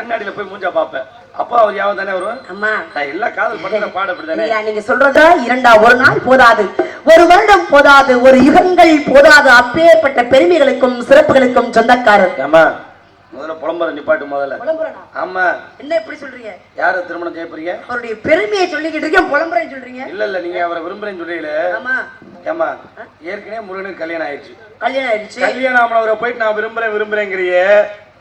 கண்ணாடியில போய் மூஞ்சா பாப்பேன் அப்போ அவர் யாவும் தானே வருவேன் அம்மா. நான் எல்லாம் காதல் பண்ற பாடு அப்படிதானே? நீங்க சொல்றத இரண்டா ஒரு நாள் போதாது. ஒரு வருடம் போதாது ஒரு யுகங்கள் போதாது. அப்பேற்பட்ட பெருமைகளுக்கும் சிறப்புகளுக்கும் சொந்தக்காரர். ஏமா முதல்ல புலம்புற நிப்பாட்டு முதல்ல? ஆமா. என்ன இப்படி சொல்றீங்க? யார திருமணம் செய்ய போறீங்க? அவருடைய பெருமையை சொல்லிக்கிட்டு இருக்கேன் புலம்புறேன்னு சொல்றீங்க. இல்ல இல்ல நீங்க அவரை விரும்புறேன்னு சொல்றீங்களே. ஆமா. ஏமா ஏற்கனவே முருகனுக்கு கல்யாணம் ஆயிடுச்சு. கல்யாணம் ஆயிடுச்சு. கல்யாணம் ஆனவரை போயிட்டு நான் விரும்புறேன் விரும்புறேங்கிறியே.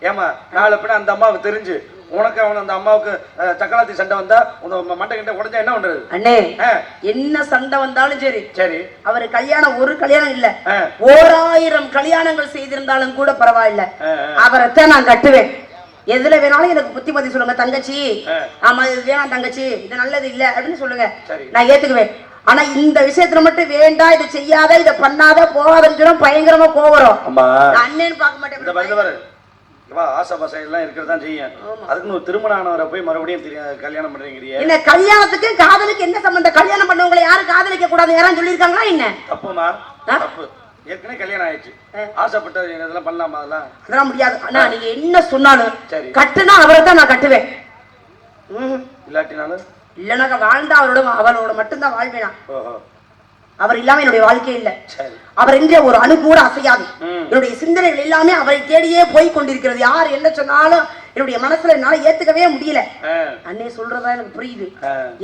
ஏமா நாளை பின்ன அந்த அம்மாவுக்கு தெரிஞ்சு உனக்கு அவன் அந்த அம்மாவுக்கு அஹ், சக்கலாத்தி சண்டை வந்தா உங்க மண்டை கிட்ட உடஞ்சா என்ன பண்றது? அண்ணே என்ன சண்டை வந்தாலும் சரி. சரி. அவர் கல்யாணம் ஒரு கல்யாணம் இல்ல. ஓராயிரம் கல்யாணங்கள் செய்திருந்தாலும் கூட பரவாயில்ல. அவரைத்தான் நான் கட்டுவேன். எதுல வேணாலும் எனக்கு புத்திமதி சொல்லுங்க தங்கச்சி. ஆமா இது வேணாம் தங்கச்சி இது நல்லது இல்ல அப்படின்னு சொல்லுங்க. நான் ஏத்துக்குவேன். ஆனா இந்த விஷயத்துல மட்டும் வேண்டாம் இதை செய்யாத இதை பண்ணாத போகாதன்னு சொன்னா பயங்கரமா கோவரும் அண்ணேன்னு பார்க்க மாட்டேன். இவா ஆசை பாசை எல்லாம் இருக்கிறது தான் செய்யும் அதுக்குன்னு ஒரு திருமணம் ஆனவரை போய் மறுபடியும் கல்யாணம் பண்றீங்கிறியே என்ன கல்யாணத்துக்கு காதலுக்கு என்ன சம்பந்தம்? கல்யாணம் பண்ணவங்களை யாரும் காதலிக்க கூடாது யாரும் சொல்லியிருக்காங்களா என்ன? தப்புமா? தப்பு. ஏற்கனவே கல்யாணம் ஆயிடுச்சு. ஆசைப்பட்ட இதெல்லாம் பண்ணலாமா அதெல்லாம்? அதெல்லாம் முடியாது. ஆனா நீங்க என்ன சொன்னாலும் சரி. கட்டுனா அவரை தான் நான் கட்டுவேன். இல்லாட்டினாலும்? இல்லைனாக்கா வாழ்ந்தா அவரோட அவரோட மட்டும்தான் வாழ்வேனா? ஓஹோ. அவர் இல்லாம என்னுடைய வாழ்க்கை இல்ல. அவர் என்ற ஒரு அணு கூட அசையாது. என்னுடைய சிந்தனைகள் எல்லாமே அவரை தேடியே போய் கொண்டிருக்கிறது. யார் என்ன சொன்னாலும் என்னுடைய மனசுல என்னால ஏத்துக்கவே முடியல. அண்ணே சொல்றதா எனக்கு புரியுது.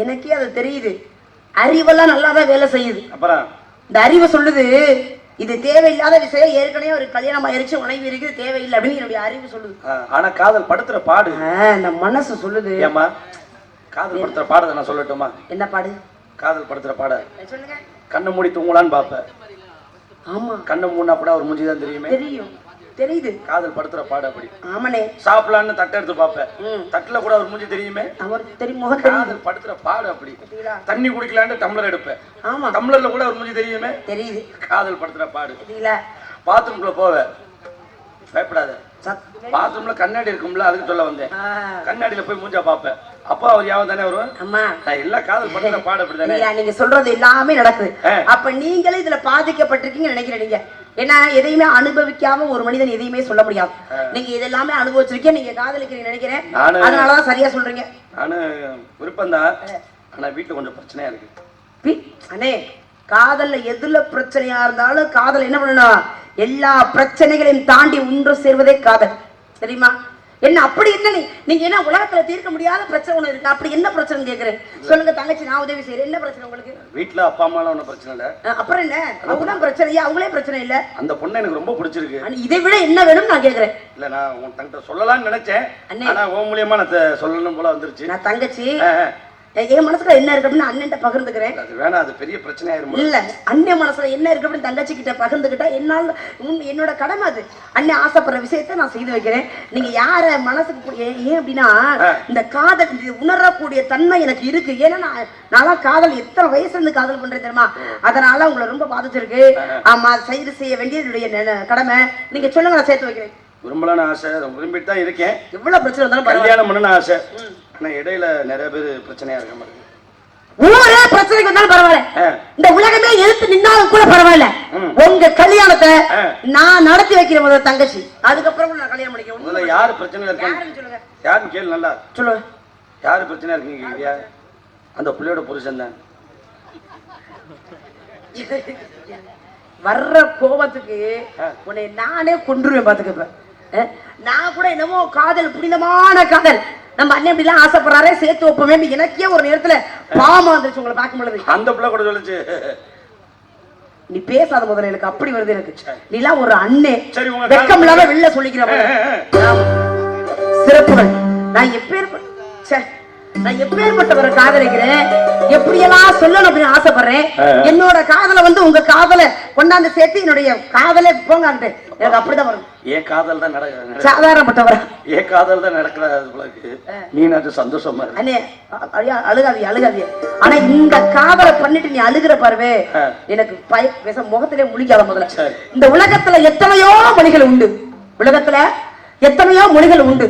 எனக்கே அது தெரியுது. அறிவெல்லாம் நல்லாதான் வேலை செய்யுது. அப்புறம்? இந்த அறிவு சொல்லுது இது தேவையில்லாத விஷயம். ஏற்கனவே ஒரு கல்யாணம் ஆயிருச்சு உணவு இருக்குது தேவையில்லை அப்படின்னு என்னுடைய அறிவு சொல்லுது. ஆனா காதல் படுத்துற பாடு. இந்த மனசு சொல்லுது. ஏமா காதல் படுத்துற பாடதை நான் சொல்லட்டுமா? என்ன பாடு? காதல் படுத்துற பாட. சொல்லுங்க. கண்ணை மூடி தூங்கலான்னு பாப்பேன் ஆமா. கண்ணை மூடினா கூட அவர் மூஞ்சி தான் தெரியுமே. தெரியும். தெரியுது. காதல் படுத்துற பாடு அப்படி. ஆமனே சாப்பிடலான்னு தட்டை எடுத்து பார்ப்பேன். தட்டுல கூட அவர் மூஞ்சி தெரியுமே? அவருக்கு தெரியும் காதல் படுத்துற பாடு அப்படி? தண்ணி குடிக்கலான்ட்டு டம்ளர் எடுப்பேன். ஆமா. டம்ளர்ல கூட அவர் மூஞ்சி தெரியுமே? தெரியுது. காதல் படுத்துற பாடு. பாத்ரூம்குள்ள போவேன். பயப்படாத. பாத்ரூம்ல கண்ணாடி இருக்கும்ல அதுக்கு சொல்ல வந்தேன். கண்ணாடியில போய் மூஞ்சா பார்ப்பேன். அப்போ அவர் யாவும் தானே வருவேன் அம்மா. நான் எல்லா காதல் படுத்துற பாடு அப்படிதானே நீங்க சொல்றது எல்லாமே நடக்குது. அப்ப நீங்களே இதுல பாதிக்கப்பட்டிருக்கீங்கன்னு நினைக்கிறேன் நீங்க. ஏன்னா எதையுமே அனுபவிக்காம ஒரு மனிதன் எதையுமே சொல்ல முடியாது. நீங்க இதெல்லாமே அனுபவிச்சிருக்கீங்க நீங்க காதலிக்கிறீங்க நினைக்கிறேன். நானு- அதனாலதான் சரியா சொல்றீங்க. நானும் விருப்பம்தான். ஆனா வீட்டுல கொஞ்சம் பிரச்சனையா இருக்கு. அண்ணே காதல்ல எதுல பிரச்சனையா இருந்தாலும் காதல் என்ன பண்ணணும் எல்லா பிரச்சனைகளையும் தாண்டி ஒன்று சேர்வதே காதல். தெரியுமா? என்ன அப்படி என்ன நீங்க என்ன உலகத்துல தீர்க்க முடியாத பிரச்சனை ஒண்ணு இருக்கு. அப்படி என்ன பிரச்சனை கேக்குறேன் சொல்லுங்க தங்கச்சி நான் உதவி செய்யறேன் என்ன பிரச்சனை உங்களுக்கு? வீட்டுல அப்பா அம்மாலாம் ஒன்றும் பிரச்சனை இல்லை. அப்புறம் என்ன? அவங்க தான் பிரச்சனையா அவங்களே பிரச்சனை இல்ல. அந்த பொண்ணை எனக்கு ரொம்ப பிடிச்சிருக்கு. இதை விட என்ன வேணும் நான் கேக்குறேன். இல்ல நான் உன் தங்கிட்ட சொல்லலாம்னு நினைச்சேன். ஆனா உன் மூலியமா நான் சொல்லணும் போல வந்துருச்சு. நான் தங்கச்சி. என் மனசுல என்ன இருக்கு அப்படின்னு அண்ணன்ட்ட பகிர்ந்துக்கிறேன். அது வேணாம் அது பெரிய பிரச்சனையாயிரும் இல்ல அண்ணன் மனசுல என்ன இருக்கு அப்படின்னு தங்கச்சி கிட்ட பகிர்ந்துக்கிட்டா என்னால என்னோட கடமை அது. அண்ணன் ஆசைப்படுற விஷயத்த நான் செய்து வைக்கிறேன். நீங்க யார மனசுக்கு ஏன் அப்படின்னா இந்த காதல் உணரக்கூடிய தன்மை எனக்கு இருக்கு. ஏன்னா நான் நான்லாம் காதல் எத்தனை வயசுல இருந்து காதல் பண்றேன் தெரியுமா? அதனால உங்களை ரொம்ப பாதிச்சிருக்கு. ஆமா செய்து செய்ய வேண்டியது என்னுடைய கடமை. நீங்க சொல்லுங்க நான் சேர்த்து வைக்கிறேன். விரும்பலான்னு ஆசை. விரும்பிட்டு தான் இருக்கேன். எவ்வளவு பிரச்சனை இருந்தாலும் கல்யாணம் பண்ணணும்னு ஆசை. ஆனா இடையில நிறைய பேர் பிரச்சனையா இருக்க மாதிரி ஊரே பிரச்சனைக்கு வந்தாலும் பரவாயில்ல. இந்த உலகமே எதிர்த்து நின்னாலும் கூட பரவாயில்ல. உங்க கல்யாணத்தை. நான் நடத்தி வைக்கிற முதல்ல தங்கச்சி. அதுக்கப்புறம் நான் கல்யாணம் பண்ணிக்க முதல்ல யாரு பிரச்சனையில இருக்காங்க யாருன்னு சொல்லுங்க. யாருன்னு கேளு நல்லா. சொல்லுங்க. யாரு பிரச்சனையா இருக்கீங்க கேக்குறியா அந்த புள்ளையோட புருஷன் தான். வர்ற கோபத்துக்கு. உன்னை நானே கொன்றுவேன் பாத்துக்கப்ப அஹ், நான் கூட என்னமோ காதல் புனிதமான காதல். நம்ம அண்ணன் இப்படிலாம் ஆசைப்படுறாரே சேர்த்து வைப்போமே எனக்கே ஒரு நேரத்துல பாவமா வந்துருச்சு உங்களை பார்க்கும் பொழுது. அந்த பிள்ளை கூட சொல்லுச்சு. நீ பேசாத முதல்ல எனக்கு அப்படி வருது எனக்கு. நீலாம் ஒரு அண்ணே. வெக்கம் இல்லாம வெளில சொல்லிக்கிற ஆமா. சிறப்புகள் நான் எப்பேற்ப ச்சே, நான் எப்பேற்பட்டவரை காதலிக்கிறேன்? எப்படியெல்லாம் சொல்லணும் அப்படின்னு ஆசைப்படுறேன்? என்னோட காதலை வந்து உங்க காதலை கொண்டாந்து சேர்த்து என்னுடைய காதலை போங்கான்ட்டு எனக்கு அப்படிதான் வரும் ஏன் காதல் தான் நடக்க சாதாரணப்பட்டவரா? ஏன் காதல் தான் நடக்கிறது பிள்ளைக்கு நீனாச்சு சந்தோஷமா அண்ணே ஐயா, ஆனா இந்த காதலை பண்ணிட்டு நீ அழுகிற பாருவே. எனக்கு பய பேச முகத்திலே முழிக்காத முதல்ல. இந்த உலகத்துல எத்தனையோ மொழிகள் உண்டு. உலகத்துல எத்தனையோ மொழிகள் உண்டு.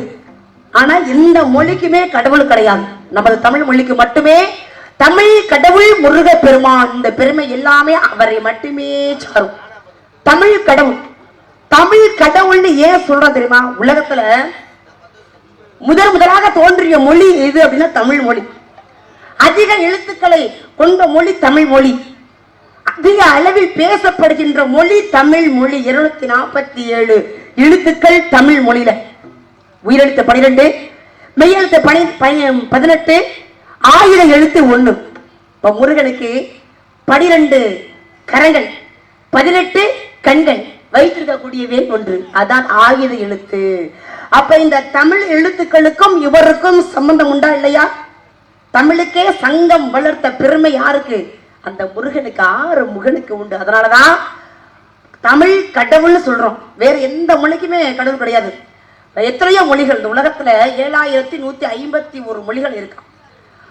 ஆனா எந்த மொழிக்குமே கடவுள் கிடையாது. நமது தமிழ் மொழிக்கு மட்டுமே தமிழ் கடவுள் முருக பெருமான் இந்த பெருமை எல்லாமே அவரை மட்டுமே சாரும். தமிழ் கடவுள் தமிழ் கடவுள்னு ஏன் சொல்றோம் தெரியுமா? உலகத்துல முதன் முதலாக தோன்றிய மொழி எது அப்படின்னா தமிழ் மொழி. அதிக எழுத்துக்களை கொண்ட மொழி தமிழ் மொழி. அதிக அளவில் பேசப்படுகின்ற மொழி தமிழ் மொழி. இருநூத்தி நாற்பத்தி ஏழு எழுத்துக்கள் தமிழ் மொழியில. உயிரெழுத்து பனிரெண்டு மெய்யெழுத்து பனி பனி- பதினெட்டு ஆயிரம் எழுத்து ஒண்ணு. இப்ப முருகனுக்கு பனிரெண்டு கரங்கள் பதினெட்டு கண்கள். வைத்திருக்கக்கூடிய வேன் ஒன்று. அதான் ஆயுத எழுத்து. அப்ப இந்த தமிழ் எழுத்துக்களுக்கும் இவருக்கும் சம்பந்தம் உண்டா இல்லையா? தமிழுக்கே சங்கம் வளர்த்த பெருமை யாருக்கு? அந்த முருகனுக்கு ஆறு முகனுக்கு உண்டு. அதனாலதான் தமிழ் கடவுள்னு சொல்றோம். வேற எந்த மொழிக்குமே கடவுள் கிடையாது. எத்தனையோ மொழிகள் இந்த உலகத்துல ஏழாயிரத்தி நூத்தி ஐம்பத்தி ஒரு மொழிகள் இருக்கு.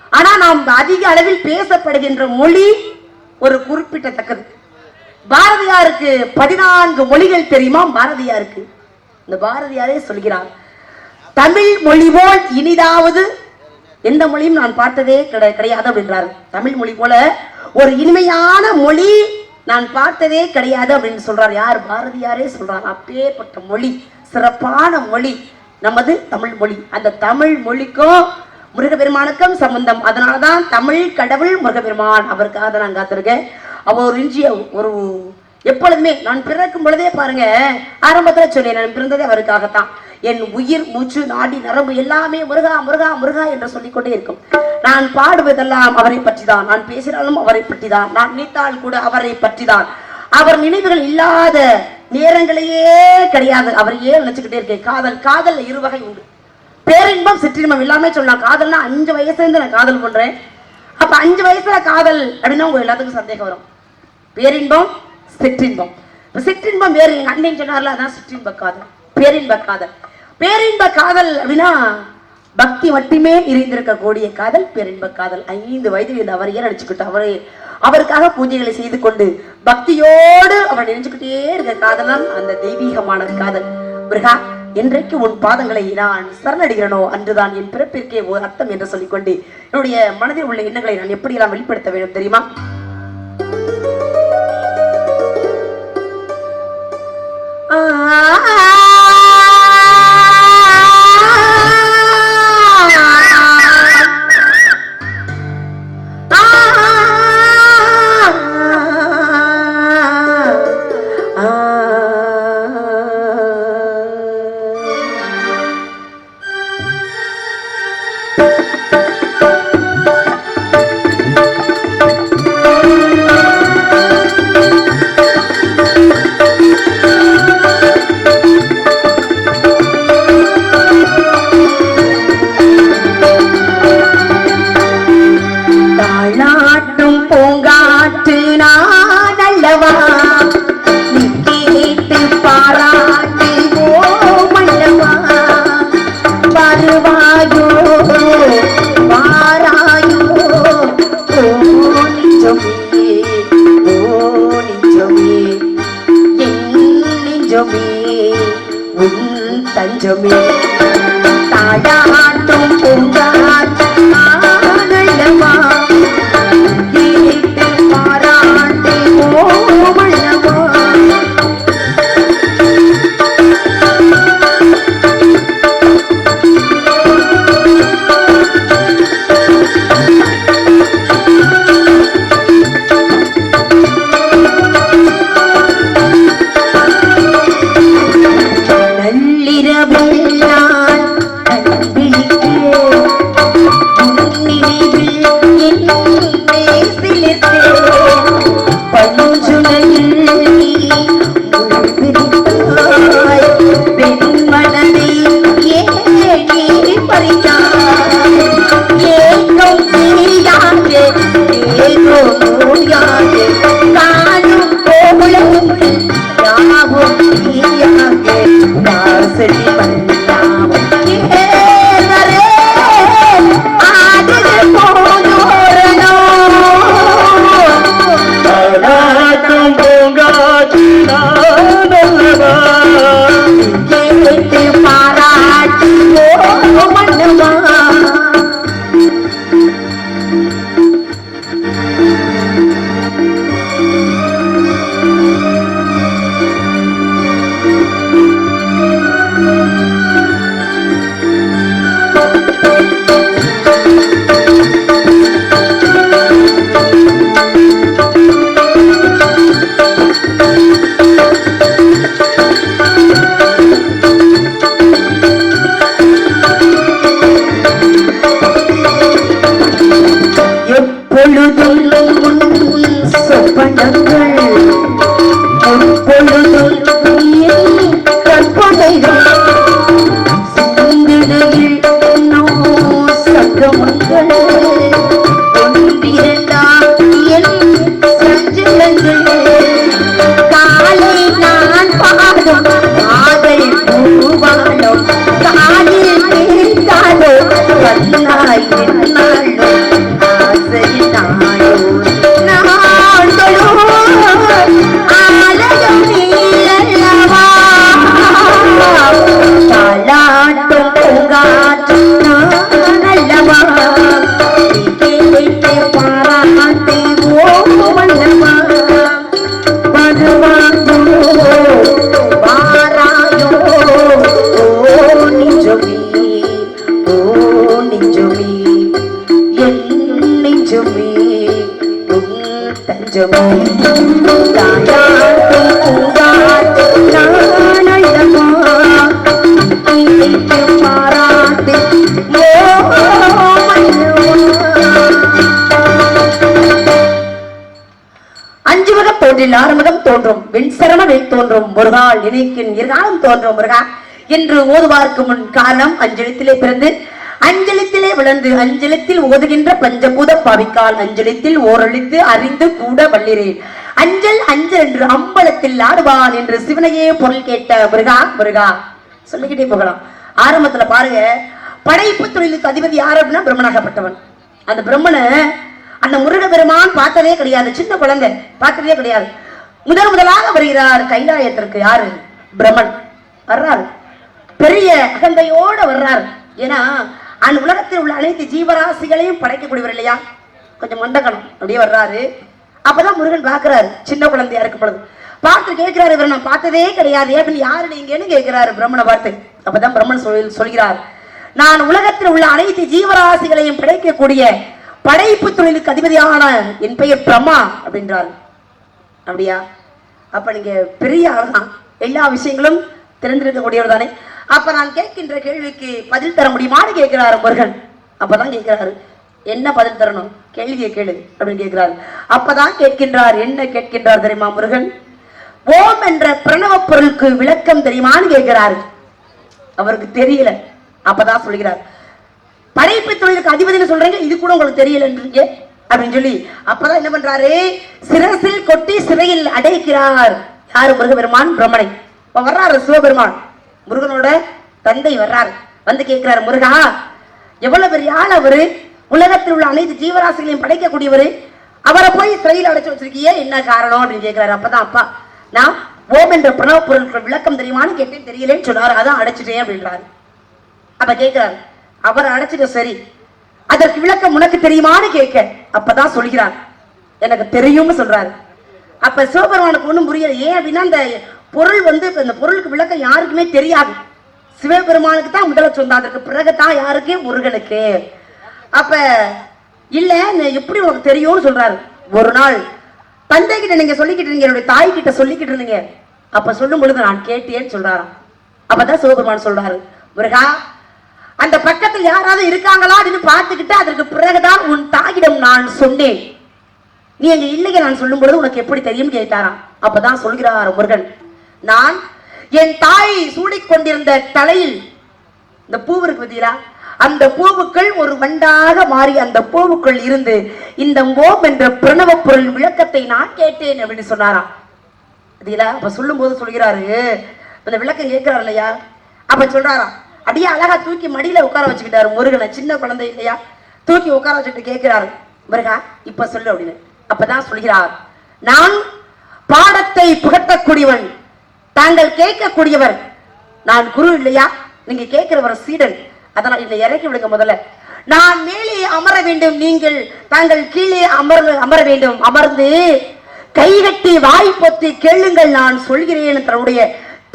ஆனா நாம் அதிக அளவில் பேசப்படுகின்ற மொழி ஒரு குறிப்பிட்டத்தக்கது. பாரதியாருக்கு பதினான்கு மொழிகள் தெரியுமா? பாரதியாருக்கு. இந்த பாரதியாரே சொல்கிறார். தமிழ் மொழி போல் இனிதாவது எந்த மொழியும் நான் பார்த்ததே கிடை- கிடையாது அப்படின்றார். தமிழ் மொழி போல ஒரு இனிமையான மொழி நான் பார்த்ததே கிடையாது அப்படின்னு சொல்றார். யார்? பாரதியாரே சொல்றார். அப்பேற்பட்ட மொழி சிறப்பான மொழி நமது தமிழ் மொழி. அந்த தமிழ் மொழிக்கும் முருகப்பெருமானுக்கும் சம்பந்தம். அதனாலதான் தமிழ் கடவுள் முருகப்பெருமான். அவருக்காக நான் காத்திருக்கேன். அவன் ஒரு இன்றிய ஒரு எப்பொழுதுமே நான் பிறக்கும் பொழுதே பாருங்க ஆரம்பத்தில் சொன்னேன் நான் பிறந்ததே அவருக்காகத்தான். என் உயிர் மூச்சு நாடி நரம்பு எல்லாமே முருகா முருகா முருகா என்று சொல்லிக்கொண்டே இருக்கும். நான் பாடுவதெல்லாம் அவரை பற்றிதான் நான் பேசினாலும் அவரை பற்றிதான் நான் நினைத்தால் கூட அவரை பற்றிதான். அவர் நினைவுகள் இல்லாத நேரங்களையே கிடையாது அவரையே நினைச்சுக்கிட்டே இருக்கேன் காதல் காதல் இரு வகை உண்டு. பேரின்பம் சிற்றின்பம் எல்லாமே சொல்லலாம். காதல்னா அஞ்சு வயசுல இருந்து நான் காதல் பண்றேன். அப்ப அஞ்சு வயசுல காதல் அப்படின்னா உங்க எல்லாத்துக்கும் சந்தேகம் வரும். பேரின்பம் சிற்றின்பம். இப்ப சிற்றின்பம் வேறு எங்க அண்ணன் சொன்னார்ல அதான் சிற்றின்ப காதல். பேரின்ப காதல். பேரின்ப காதல் அப்படின்னா பக்தி மட்டுமே நிறைந்திருக்கக்கூடிய காதல் பேரின்ப காதல். ஐந்து வயதில் இருந்த அவரையே நடிச்சுக்கிட்டு அவரே அவருக்காக பூஜைகளை செய்து கொண்டு பக்தியோடு அவர் நினைச்சுக்கிட்டே இருக்க காதலாம் அந்த தெய்வீகமான காதல். முருகா என்றைக்கு உன் பாதங்களை நான் சரணடைகிறனோ அன்றுதான் என் பிறப்பிற்கே ஒரு அர்த்தம் என்று சொல்லிக்கொண்டு என்னுடைய மனதில் உள்ள எண்ணங்களை நான் எப்படியெல்லாம் வெளிப்படுத்த வேண்டும் தெரியுமா? ആ de eu me. വല്ലിരവും சொப்பனங்கள். பொழுதும் ஒரு நாள் நினைக்கின் இருகாலம் தோன்றும் முருகா. என்று ஓதுவார்க்கு முன் காலம் அஞ்சலித்திலே பிறந்து அஞ்சலித்திலே விளந்து அஞ்சலித்தில் ஓதுகின்ற பஞ்சபூத பாவிக்கால் அஞ்சலித்தில் ஓரழித்து அறிந்து கூட வள்ளிரேன் அஞ்சல் அஞ்சல் என்று அம்பலத்தில் ஆடுவான் என்று சிவனையே பொருள் கேட்ட முருகா முருகா. சொல்லிக்கிட்டே போகலாம். ஆரம்பத்துல பாருங்க படைப்பு தொழிலுக்கு அதிபதி யார் அப்படின்னா பிரம்மனாகப்பட்டவன். அந்த பிரம்மனை அந்த முருக பெருமான் பார்த்ததே கிடையாது. சின்ன குழந்தை பார்த்ததே கிடையாது. முதல் முதலாக வருகிறார் கைலாயத்திற்கு யாரு? பிரமன். வர்றாரு. பெரிய அகந்தையோட வர்றாரு. ஏன்னா அந்த உலகத்தில் உள்ள அனைத்து ஜீவராசிகளையும் படைக்கக்கூடியவர் இல்லையா? கொஞ்சம் மண்டக்கணும் அப்படியே வர்றாரு. அப்பதான் முருகன் பாக்குறாரு சின்ன குழந்தையா இருக்கும் பொழுது. பார்த்து கேட்கிறாரு இவர் நான் பார்த்ததே கிடையாது. அப்படின்னு யாரு நீங்கன்னு கேட்கிறாரு பிரம்மனை பார்த்து. அப்பதான் பிரம்மன் சொல் சொல்கிறார். நான் உலகத்தில் உள்ள அனைத்து ஜீவராசிகளையும் படைக்கக்கூடிய படைப்பு தொழிலுக்கு அதிபதியான என் பெயர் பிரம்மா அப்படின்றாரு. அப்படியா? அப்ப நீங்க பெரிய ஆள்தான். எல்லா விஷயங்களும் தெரிந்திருக்கக்கூடியவர் தானே அப்ப நான் கேட்கின்ற கேள்விக்கு பதில் தர முடியுமான்னு கேட்கிறாரு முருகன். அப்பதான் கேட்கிறாரு. என்ன பதில் தரணும்? கேள்வியை கேளு அப்படின்னு கேட்கிறாரு. அப்பதான் கேட்கின்றார். என்ன கேட்கின்றார் தெரியுமா முருகன்? ஓம் என்ற பிரணவ பொருளுக்கு விளக்கம் தெரியுமான்னு கேட்கிறாரு. அவருக்கு தெரியல. அப்பதான் சொல்கிறார். படைப்பு தொழிலுக்கு அதிபதினு சொல்றீங்க? இது கூட உங்களுக்கு தெரியலன்றீங்க. அப்படின்னு சொல்லி அப்பதான் என்ன பண்றாரு? சிரசில் கொட்டி சிறையில் அடைக்கிறார். யாரு? முருகபெருமான் பிரம்மனை. இப்ப வர்றாரு சிவபெருமான். முருகனோட தந்தை வர்றாரு. வந்து கேட்கிறாரு முருகா எவ்வளவு பெரிய ஆள் அவரு? உலகத்தில் உள்ள அனைத்து ஜீவராசிகளையும் படைக்கக்கூடியவரு. அவரை போய் சிறையில் அடைச்சு வச்சிருக்கியே என்ன காரணம்? அப்படின்னு கேட்கிறாரு. அப்பதான் அப்பா நான் ஓம் என்ற பிரணவ பொருட்கள் விளக்கம் தெரியுமான்னு கேட்டேன் தெரியலன்னு சொன்னாரு. அதான் அடைச்சிட்டேன் அப்படின்றாரு. அப்ப கேட்கிறாரு அவரை அடைச்சிட்ட சரி. அதற்கு விளக்கம் உனக்கு தெரியுமான்னு கேட்க. அப்பதான் சொல்கிறான் எனக்கு தெரியும்னு சொல்றாரு. அப்ப சிவபெருமானுக்கு ஒண்ணும் புரியல. ஏன் அப்படின்னா அந்த பொருள் வந்து இந்த பொருளுக்கு விளக்கம் யாருக்குமே தெரியாது. சிவபெருமானுக்கு தான் முதல சொந்தம் அதற்கு பிறகுதான் யாருக்கு? முருகனுக்கு. அப்ப இல்ல நீ எப்படி உனக்கு தெரியும்னு சொல்றாரு. ஒரு நாள் தந்தை கிட்ட நீங்க சொல்லிக்கிட்டு இருந்தீங்க. என்னுடைய தாய் கிட்ட சொல்லிக்கிட்டு இருந்தீங்க. அப்ப சொல்லும் பொழுது நான் கேட்டேன்னு சொல்றாராம். அப்பதான் சிவபெருமான் சொல்றாரு. முருகா அந்த பக்கத்தில் யாராவது இருக்காங்களா அப்படின்னு பார்த்துக்கிட்டு அதற்கு பிறகுதான் உன் தாயிடம் நான் சொன்னேன். நீ அங்க இல்லைங்க நான் சொல்லும் பொழுது உனக்கு எப்படி தெரியும் கேட்டாராம். அப்பதான் சொல்கிறார் முருகன் நான் என் தாய் சூடிக்கொண்டிருந்த தலையில் இந்த பூ இருக்கு பார்த்தீங்களா? அந்த பூவுக்குள் ஒரு வண்டாக மாறி அந்த பூவுக்குள் இருந்து இந்த ஓம் என்ற பிரணவ பொருள் விளக்கத்தை நான் கேட்டேன் அப்படின்னு சொன்னாராம். பார்த்தீங்களா? அப்ப சொல்லும் போது சொல்கிறாரு. அந்த விளக்கம் கேட்கிறார் இல்லையா? அப்ப சொல்றாராம் அப்படியே அழகா தூக்கி மடியில உட்கார வச்சுக்கிட்டாரு முருகனை. சின்ன குழந்தை இல்லையா? தூக்கி உட்கார வச்சுக்கிட்டு கேட்கிறாரு முருகா இப்ப சொல்லு அப்படின்னு. அப்பதான் சொல்கிறார் நான் பாடத்தை புகட்டக்கூடியவன். தாங்கள் கேட்கக்கூடியவர். நான் குரு இல்லையா? நீங்க கேட்கிறவர் சீடன். அதனால் என்னை இறக்கி விடுங்க முதல்ல. நான் மேலே அமர வேண்டும் நீங்கள் தாங்கள் கீழே அமர் அமர வேண்டும். அமர்ந்து கைகட்டி வாய் பொத்தி கேளுங்கள் நான் சொல்கிறேன். தன்னுடைய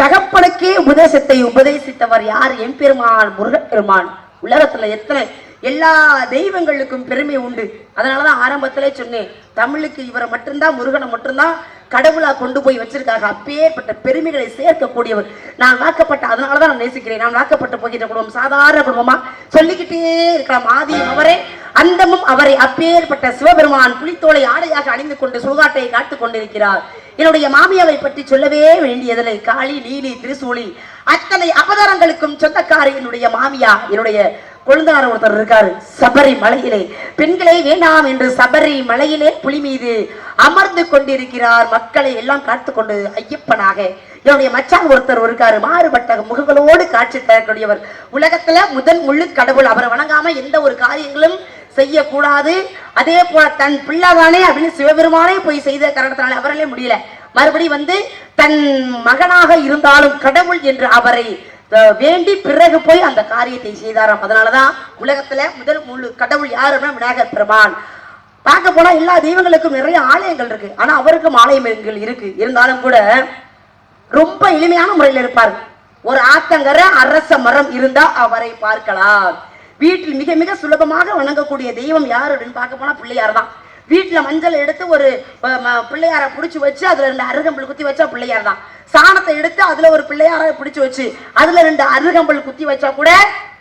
தகப்பனுக்கே உபதேசத்தை உபதேசித்தவர் யார்? எம்பெருமான் முருகப்பெருமான் உலகத்துல எத்தனை எல்லா தெய்வங்களுக்கும் பெருமை உண்டு. அதனாலதான் ஆரம்பத்திலே சொன்னேன் தமிழுக்கு இவரை மட்டும்தான் முருகனை மட்டும்தான் கடவுளா கொண்டு போய் வச்சிருக்காங்க. அப்பேற்பட்ட பெருமைகளை சேர்க்கக்கூடியவர். நான் வாக்கப்பட்ட அதனாலதான் நான் நேசிக்கிறேன். நான் வாக்கப்பட்ட போகிற குடும்பம் சாதாரண குடும்பமா? சொல்லிக்கிட்டே இருக்கலாம். ஆதியும் அவரே அந்தமும் அவரை. அப்பேற்பட்ட சிவபெருமான் புலித்தோலை ஆடையாக அணிந்து கொண்டு சுகாட்டையை காத்துக் கொண்டிருக்கிறார். என்னுடைய மாமியாவை பற்றி சொல்லவே வேண்டியதில்லை. காளி நீலி திரிசூலி. அத்தனை அபதாரங்களுக்கும் சொந்தக்காரி என்னுடைய மாமியா என்னுடைய கொழுந்தார ஒருத்தர் இருக்காரு சபரி மலையிலே பெண்களே வேண்டாம் என்று சபரி மலையிலே புலி மீது அமர்ந்து கொண்டிருக்கிறார் மக்களை எல்லாம் காத்து கொண்டு ஐயப்பனாக. என்னுடைய மச்சான் ஒருத்தர் இருக்காரு மாறுபட்ட முகங்களோடு காட்சி தரக்கூடியவர். உலகத்துல முதல் முழு கடவுள். அவரை வணங்காம எந்த ஒரு காரியங்களும் செய்யக்கூடாது. அதே போல தன் பிள்ளைதானே அப்படின்னு சிவபெருமானே போய் செய்த காரணத்தினால அவராலே முடியல. மறுபடி வந்து தன் மகனாக இருந்தாலும் கடவுள் என்று அவரை வேண்டி பிறகு போய் அந்த காரியத்தை செய்தாராம். அதனாலதான் உலகத்துல முதல் முழு கடவுள் யாருன்னா விநாயகர் பெருமான். பார்க்க போனா எல்லா தெய்வங்களுக்கும் நிறைய ஆலயங்கள் இருக்கு. ஆனா அவருக்கும் ஆலயங்கள் இருக்கு. இருந்தாலும் கூட ரொம்ப எளிமையான முறையில் இருப்பார். ஒரு ஆத்தங்கர அரச மரம் இருந்தா அவரை பார்க்கலாம். வீட்டில் மிக மிக சுலபமாக வணங்கக்கூடிய தெய்வம் யார் அப்படின்னு பார்க்க போனா பிள்ளையார் தான். வீட்டில் மஞ்சள் எடுத்து ஒரு பிள்ளையாரை பிடிச்சி வச்சு அதுல ரெண்டு அருகம்புல் குத்தி வச்சா பிள்ளையார் தான். சாணத்தை எடுத்து அதுல ஒரு பிள்ளையாரை பிடிச்சி வச்சு அதுல ரெண்டு அருகம்புல் குத்தி வச்சா கூட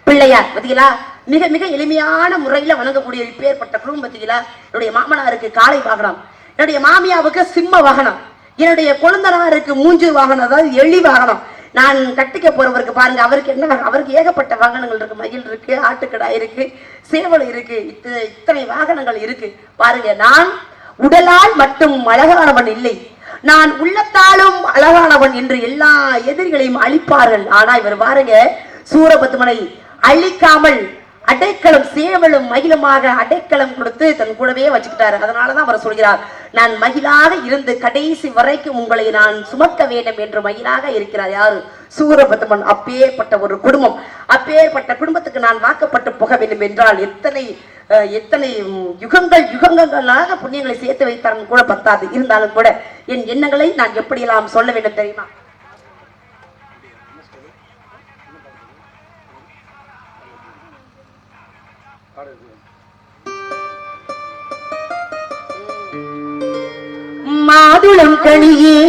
பிள்ளையார். பாத்தீங்களா? மிக மிக எளிமையான முறையில வணங்கக்கூடிய இப்பேற்பட்ட குழுவும் பாத்தீங்களா என்னுடைய மாமனாருக்கு காலை வாகனம் என்னுடைய மாமியாவுக்கு சிம்ம வாகனம் என்னுடைய கொழுந்தனாருக்கு மூஞ்சு வாகனம் அதாவது எலி வாகனம் நான் கட்டிக்க போறவருக்கு பாருங்க அவருக்கு என்ன அவருக்கு ஏகப்பட்ட வாகனங்கள் இருக்கு மயில் இருக்கு ஆட்டுக்கடா இருக்கு சேவல் இருக்கு இத்தனை வாகனங்கள் இருக்கு. பாருங்க நான் உடலால் மட்டும் அழகானவன் இல்லை. நான் உள்ளத்தாலும் அழகானவன் என்று எல்லா எதிரிகளையும் அழிப்பார்கள். ஆனா இவர் பாருங்க சூரபத்மனை அழிக்காமல் அடைக்கலம் சேவலும் மகிழமாக அடைக்கலம் கொடுத்து தன் கூடவே வச்சுக்கிட்டாரு. அதனாலதான் அவர் சொல்கிறார் நான் மகிழாக இருந்து கடைசி வரைக்கும் உங்களை நான் சுமக்க வேண்டும் என்று மகிழாக இருக்கிறார். யாரு? சூரபத்மன். அப்பேற்பட்ட ஒரு குடும்பம். அப்பேற்பட்ட குடும்பத்துக்கு நான் வாக்கப்பட்டு போக வேண்டும் என்றால் எத்தனை எத்தனை யுகங்கள் யுகங்களாக புண்ணியங்களை சேர்த்து வைத்தாலும் கூட பத்தாது. இருந்தாலும் கூட என் எண்ணங்களை நான் எப்படியெல்லாம் சொல்ல வேண்டும் தெரியுமா? மாதுளம் கனியே.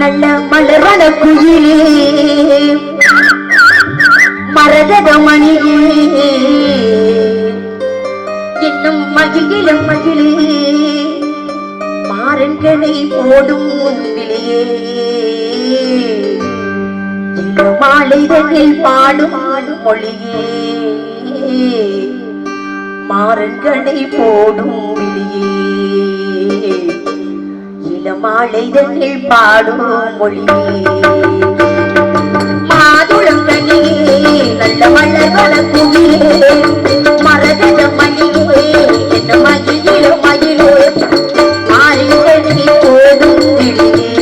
நல்ல மலர்வன குயிலே. மரகத மணியே என்னும் மகிழிலும் மகிழே மாறன்களை போடும் முன்பிலேயே இந்த மாலைதனில் பாடும் ஆடும் மொழியே. மாறன்களை போடும் விழியே. இளமாலைதனில் பாடும் மொழியே. மாதுளங்கனே நல்ல மலர் குவிலே மரகத மணியே என்ன மகிழ மகிழே மாறிதனை போடும் விழியே.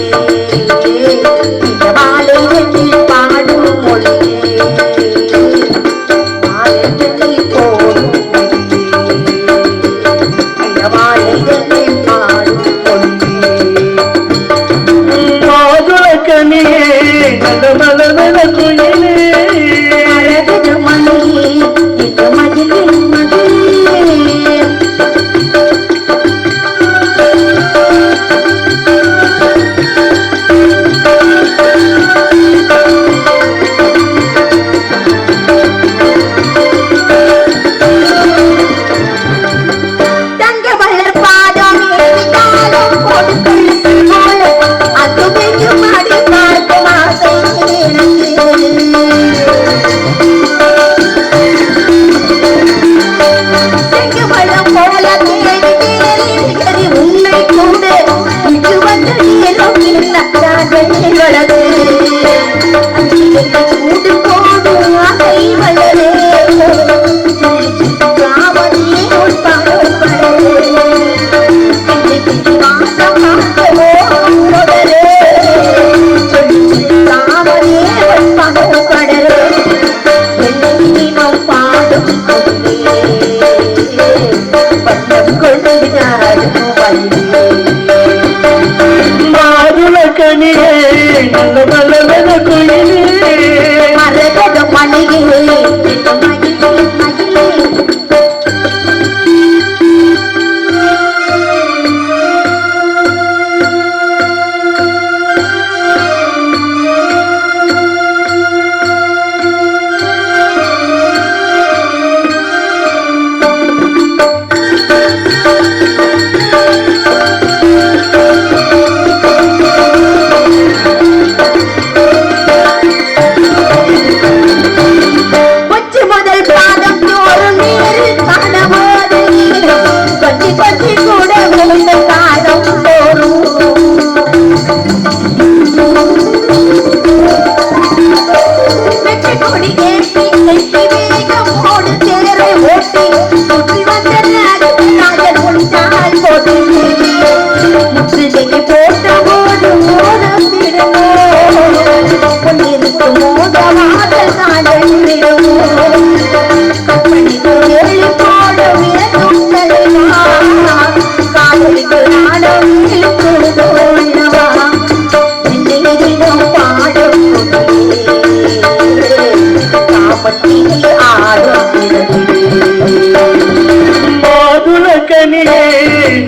மாதுளக்கனிலே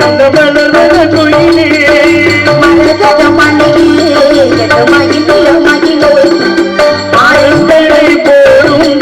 அந்த மலர்வன குயிலே. மலர்கத மணிலே எட்டு மகிழே மகிழே ஆழ்ந்தடை போடும்